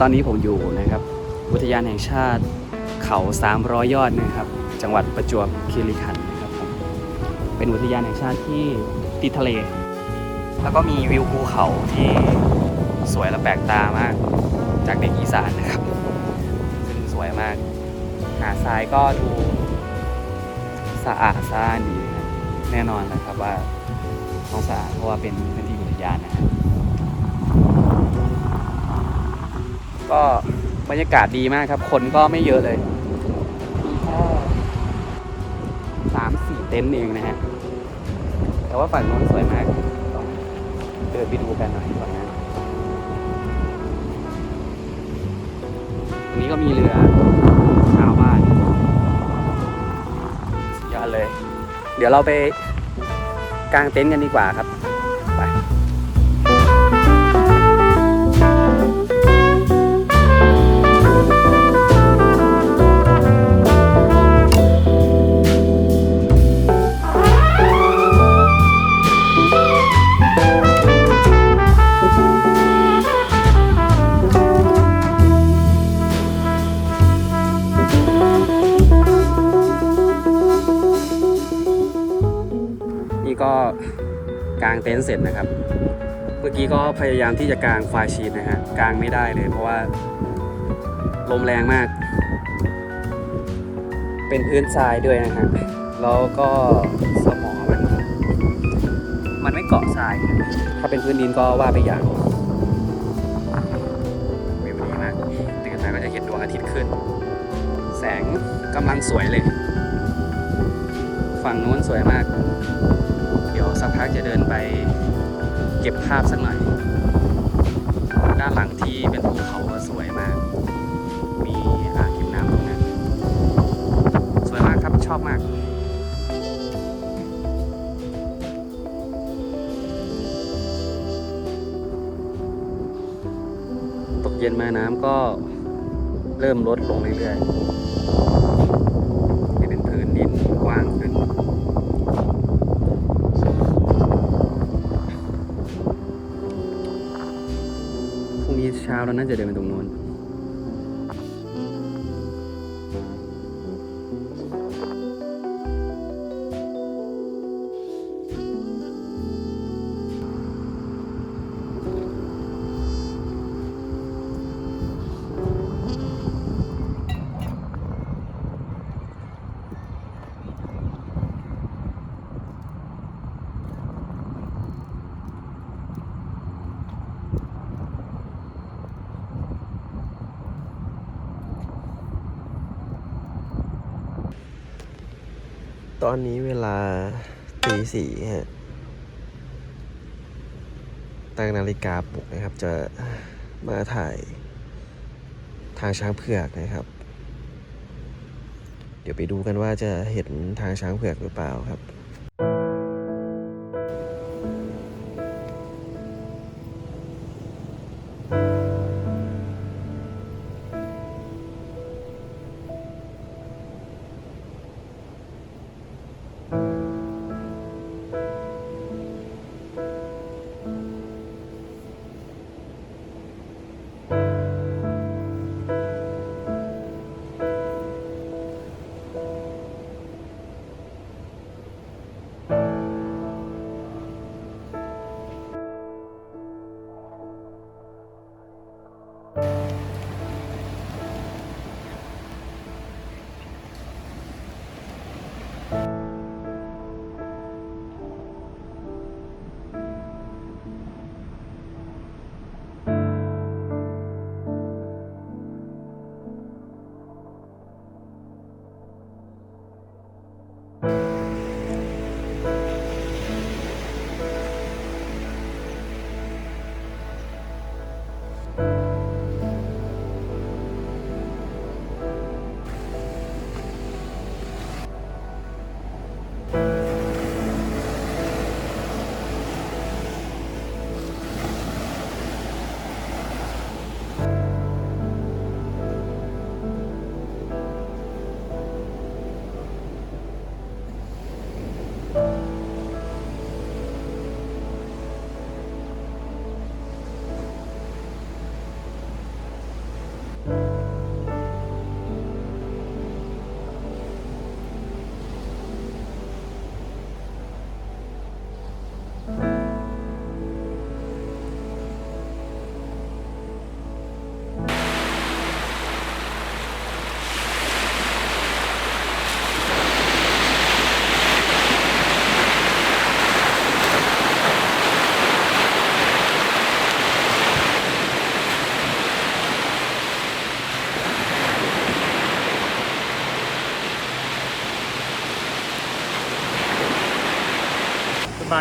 ตอนนี้ผมอยู่นะครับ อุทยานแห่งชาติเขา300ยอดนะครับ จังหวัดประจวบคีรีขันธ์นะครับผมเป็นอุทยานแห่งชาติที่ติดทะเล แล้วก็มีวิวภูเขาที่สวยและแปลกตามาก จากเด็กอีสานนะครับ ซึ่งสวยมาก หาดทรายก็ดูสะอาดสะอานดีนะแน่นอนนะครับว่าต้องสะอาดเพราะว่าเป็นพื้นที่อุทยานนะครับ ก็บรรยากาศดีมากครับ คนก็ไม่เยอะเลยมีแค่สามสี่เต็นท์เองนะฮะ แต่ว่าฝั่งโน้นสวยมากต้องเดินไปดูกันหน่อยฝั่งนั้นตรงนี้ก็มีเรือชาวบ้านยอดเลย เดี๋ยวเราไปกางเต็นท์กันดีกว่าครับ ไป กางเต็นท์เสร็จนะครับ เมื่อกี้ก็พยายามที่จะกางไฟชีตนะฮะกางไม่ได้เลยเพราะว่าลมแรงมาก เป็นพื้นทรายด้วยนะฮะแล้วก็สมอมันมันไม่เกาะทราย ถ้าเป็นพื้นดินก็ว่าไปอย่างวิวดีมากตื่นมาก็จะเห็นดวงอาทิตย์ขึ้น แสงกำลังสวยเลย ฝั่งนู้นสวยมาก สักพักจะเดินไปเก็บภาพสักหน่อย ด้านหลังที่เป็นภูเขาสวยมาก มีอ่างเก็บน้ำตรงนั้น สวยมากครับชอบมากตกเย็นมาน้ำก็เริ่มลดลงเรื่อยๆ เช้าเราน่าจะเดินไปตรงนู้น ตอนนี้เวลาตีสี่ฮะ ตั้งนาฬิกาปลุกนะครับ จะมาถ่ายทางช้างเผือกนะครับ เดี๋ยวไปดูกันว่าจะเห็นทางช้างเผือกหรือเปล่าครับ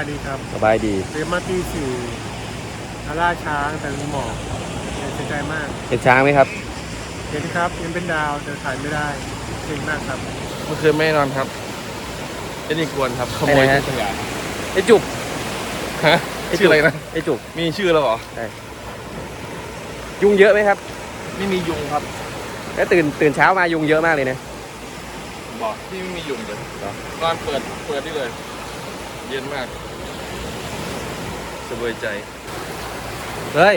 ายดีครับสบายดีเรียนมาตีสี่อาล่าช้างแต่มีหมอกเสียใจมาก เห็นช้างไหมครับ เห็นครับยังเป็นดาวแต่ถ่ายไม่ได้เซ็งมากครับเมื่อคืนไม่ได้นอนครับเอ็นี่กวนครับขโมยไอ้ไหนฮะขยะไอ้จุกฮะชื่ออะไรนะไอ้จุกมีชื่อแล้วเหรอยุงเยอะไหมครับ ไม่มียุงครับ แล้วตื่นตื่นเช้ามายุงเยอะมากเลยนะบอกที่ไม่มียุงเลยนอนเปิดเปิดได้เลย เย็นมาก สบายใจ เฮ้ย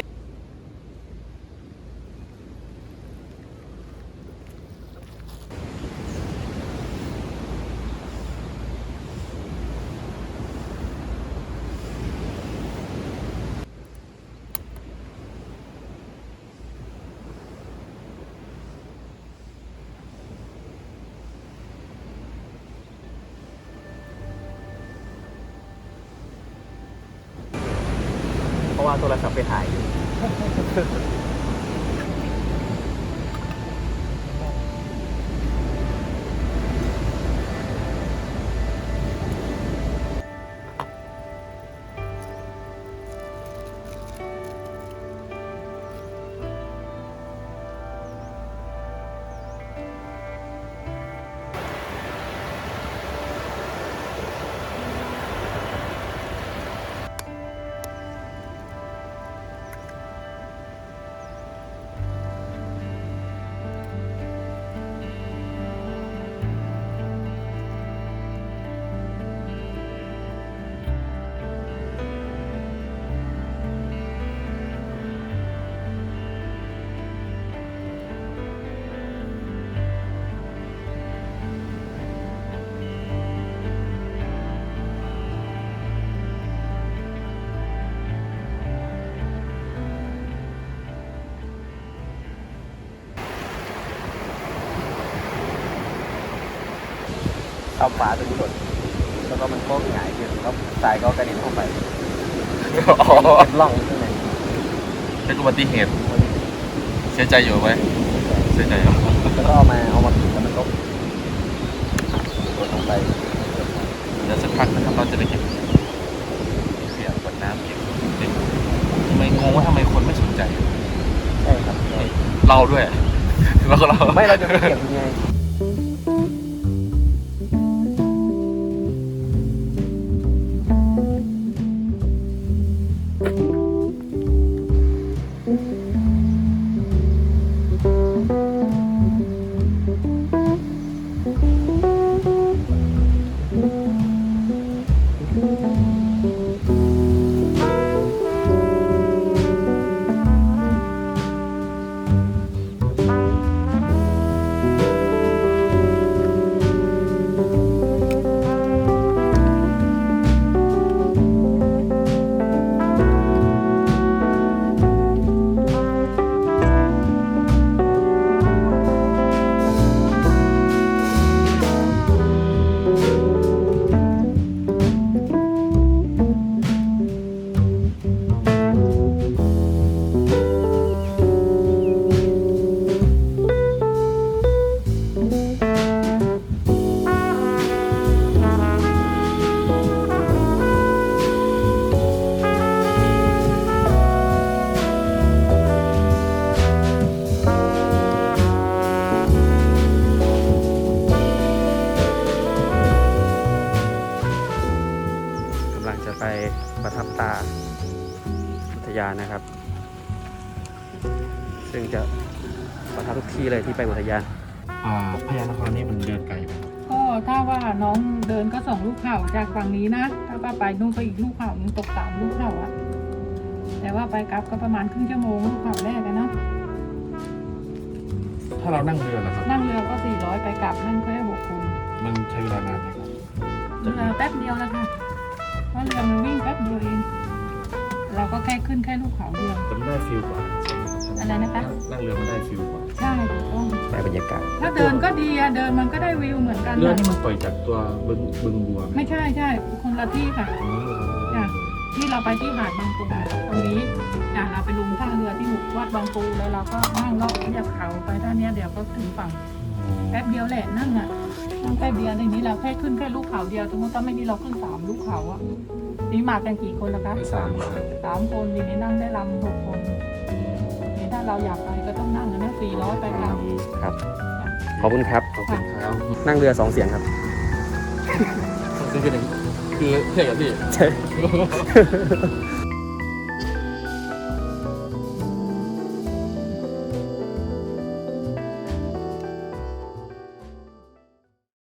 เพราะ ว่าโทรศัพท์ไปถ่ายอยู่ เอาฝาตัวนี้หล่นแล้วก็มันก็หงายขึ้นแล้วสายก็กระเด็นเข้าไปอ๋อเป็นร่องข้างในเป็นอุบัติเหตุ เสียใจอยู่ไหมเสียใจอยู่แล้วก็เอามาเอามาปิดแล้วมันก็หล่นลงไปเดี๋ยวสักพักนะครับเราจะได้เก็บเสียงกดน้ำเก็บเด็กทำไมงงว่าทำไมคนไม่สนใจ ใช่ครับ เราด้วยแล้วก็เราไม่เราจะไม่เก็บยังไง ปประทับตาอุทยานนะครับ ซึ่งจะประทับทุกที่เลยที่ไปอุทยานอ่าพญานครนี่มันเดินไกลไหมครับก็ถ้าว่าน้องเดินก็สองลูกเข่าจากฝั่งนี้นะ ถ้าว่าไปนู่นก็อีกลูกเข่ายังตกสามลูกเข่าอะแต่ว่าไปกลับก็ประมาณครึ่งชั่วโมงลูกเข่าแรกอะเนาะถ้าเรานั่งเรือล่ะครับ นั่งเรือก็สี่ร้อยไปกลับนั่งแค่หกคนมันใช้เวลานานไหมครับ เรือแป๊บเดียวแล้วค่ะ เพราะเรือมันวิ่งแป๊บเดียวเอง เราก็แค่ขึ้นแค่ลูกเขาเดียวแต่มันได้ฟิลกว่าใช่ไหมครับอะไรนะคะ นั่งเรือมันได้ฟิลกว่า ใช่ถูกต้องได้บรรยากาศถ้าเดินก็ดีอะเดินมันก็ได้วิวเหมือนกันเรือนะนี่มันปล่อยจากตัวบึงบึงบัวไหมไม่ใช่ใช่คนละที่ค่ะ อ๋อจ้ะ ที่เราไปที่หาดบางปูตรงนี้จ้ะเราไปลงท่าเรือที่หมู่วัดบางปูแล้วเราก็นั่งเลาะเรียบเขาไปท่าเนี้ยเดี๋ยวก็ถึงฝั่งอ๋อ แป๊บเดียวแหละนั่งอะนั่งแป๊บเดียวในนี้เราแค่ขึ้นแค่ลูกเขาเดียวสมมติถ้าไม่นี่เราขึ้นสามลูกเขาอะนี่มากันกี่คนละคะสามครับสามคนทีนี้นั่งได้ลำหกคนนี่ถ้าเราอยากไปก็ต้องนั่งกันนะสี่ร้อยไปกลับครับ ขอบคุณครับขอบคุณครับ นั่งเรือสองเสียงครับคือคือคือเท่อะพี่ใช่